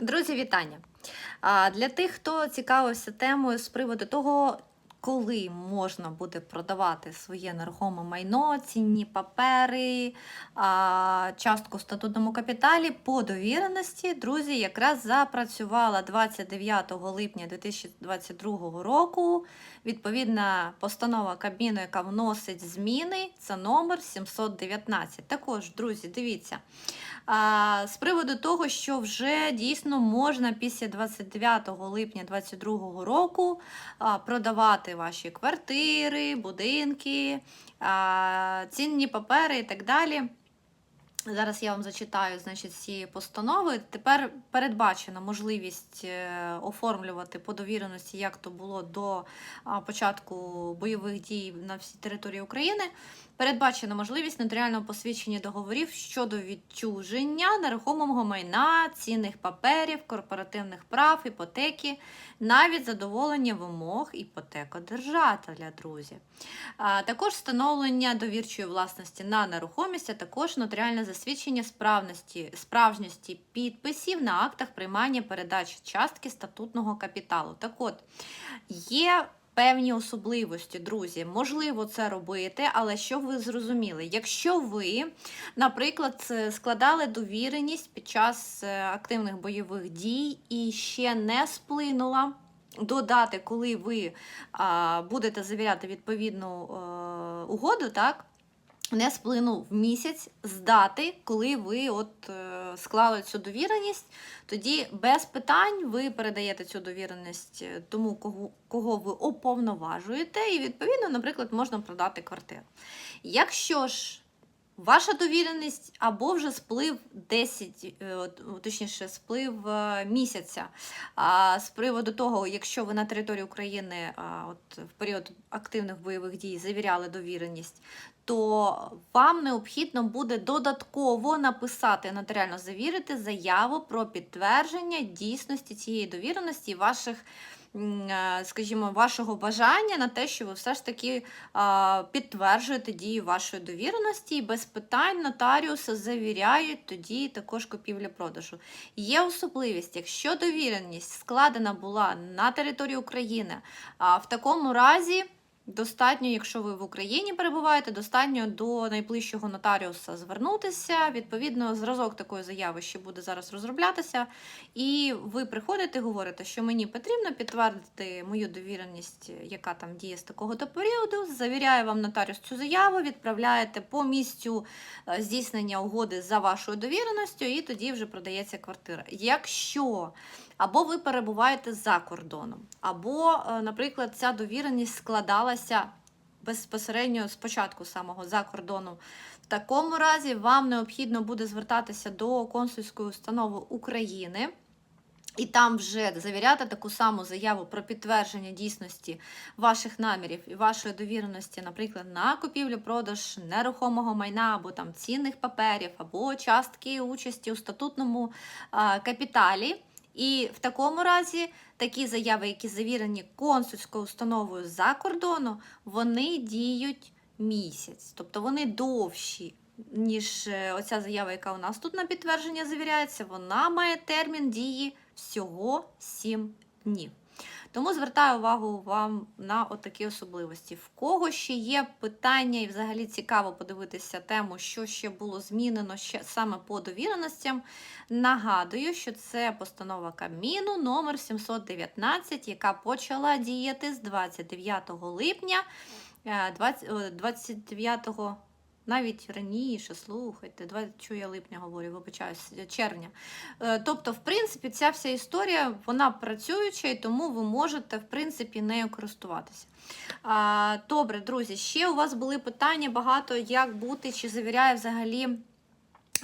Друзі, вітання! Для тих, хто цікавився темою з приводу того, коли можна буде продавати своє нерухоме майно, цінні папери, частку в статутному капіталі по довіреності, друзі, якраз запрацювала 29 липня 2022 року відповідна постанова Кабміну, яка вносить зміни, це номер 719. Також, друзі, дивіться. З приводу того, що вже дійсно можна після 29 липня 2022 року продавати ваші квартири, будинки, цінні папери і так далі. Зараз я вам зачитаю значить, ці постанови. Тепер передбачена можливість е, оформлювати по довіреності, як то було до початку бойових дій на всій території України. Передбачена можливість нотаріального посвідчення договорів щодо відчуження нерухомого майна, цінних паперів, корпоративних прав, іпотеки, навіть задоволення вимог іпотекодержателя, друзі. Також встановлення довірчої власності на нерухомість, а також нотаріальне засвідчення справності, справжності підписів на актах приймання передачі частки статутного капіталу. Так от, є певні особливості, друзі. Можливо, це робити, але щоб ви зрозуміли, якщо ви, наприклад, складали довіреність під час е, активних бойових дій і ще не сплинула. До дати, коли ви будете завіряти відповідну а, угоду, так, не сплинув місяць з дати, коли ви от е, склали цю довіреність, тоді без питань ви передаєте цю довіреність тому, кого, кого ви оповноважуєте, і, відповідно, наприклад, можна продати квартиру. Якщо ж Ваша довіреність або вже сплив 10, е, точніше, сплив е, місяця. З приводу того, якщо ви на території України от, в період активних бойових дій завіряли довіреність, то вам необхідно буде додатково написати нотаріально завірити заяву про підтвердження дійсності цієї довіреності ваших. Е, Скажімо, вашого бажання на те, що ви все ж таки підтверджуєте дію вашої довіреності, і без питань нотаріуса завіряють тоді також купівля-продажу. Є особливість, якщо довіреність складена була на території України, в такому разі. Достатньо, якщо ви в Україні перебуваєте, достатньо до найближчого нотаріуса звернутися. Відповідно, зразок такої заяви ще буде зараз розроблятися. І ви приходите, говорите, що мені потрібно підтвердити мою довіреність, яка там діє з такого то періоду. Завіряє вам нотаріус цю заяву, відправляєте по місцю е, здійснення угоди за вашою довіреністю, і тоді вже продається квартира. Якщо або ви перебуваєте за кордоном, або, е, наприклад, ця довіреність складалася безпосередньо спочатку самого за кордону. В такому разі вам необхідно буде звертатися до консульської установи України. І там вже завіряти таку саму заяву про підтвердження дійсності ваших намірів і вашої довіреності, наприклад, на купівлю-продаж нерухомого майна або там цінних паперів, або частки участі у статутному капіталі. І в такому разі такі заяви, які завірені консульською установою за кордону, вони діють місяць, тобто вони довші. Ніж е, оця заява, яка у нас тут на підтвердження завіряється, вона має термін дії всього 7 днів. Тому звертаю увагу вам на такі особливості. В кого ще є питання, і взагалі цікаво подивитися тему, що ще було змінено ще саме по довіреностям. Нагадую, що це постанова Кабміну номер 719, яка почала діяти з 29 липня 20, 29 навіть раніше, слухайте, 20, чую я липня говорю, вибачаюсь, червня. Е, Тобто, в принципі, ця вся історія вона працююча, і тому ви можете, в принципі, нею користуватися. Добре, друзі, ще у вас були питання багато, як бути, чи завіряє взагалі.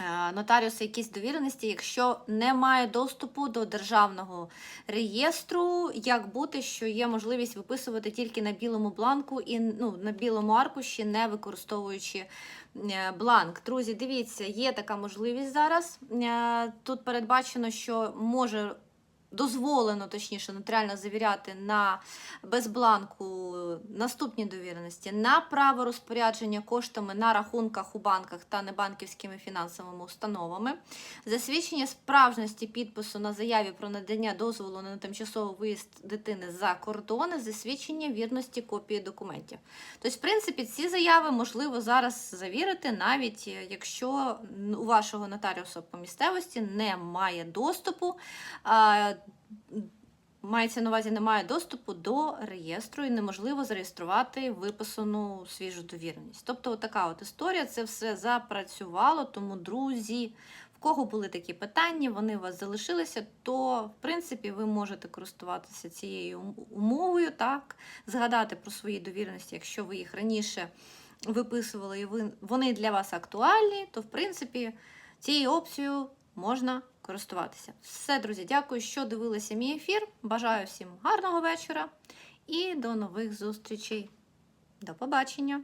Е, Нотаріуси якісь довіреності, якщо немає доступу до державного реєстру, як бути, що є можливість виписувати тільки на білому бланку і ну, на білому аркуші, не використовуючи е, бланк. Друзі, дивіться, є така можливість зараз. Е, Тут передбачено, що може дозволено, точніше, нотаріально завіряти на безбланку наступні довіреності на право розпорядження коштами на рахунках у банках та небанківськими фінансовими установами, засвідчення справжності підпису на заяві про надання дозволу на тимчасовий виїзд дитини за кордони, засвідчення вірності копії документів. Тобто, в принципі, ці заяви можливо зараз завірити, навіть е, якщо у вашого нотаріуса по місцевості немає доступу. Мається на увазі, немає доступу до реєстру і неможливо зареєструвати виписану свіжу довіреність. Тобто, така от історія, це все запрацювало. Тому, друзі, в кого були такі питання, вони у вас залишилися, то в принципі ви можете користуватися цією умовою, так, згадати про свої довіреності, якщо ви їх раніше виписували і ви- вони для вас актуальні, то в принципі цією опцією можна користуватися. Все, друзі, дякую, що дивилися мій ефір. Бажаю всім гарного вечора і до нових зустрічей. До побачення!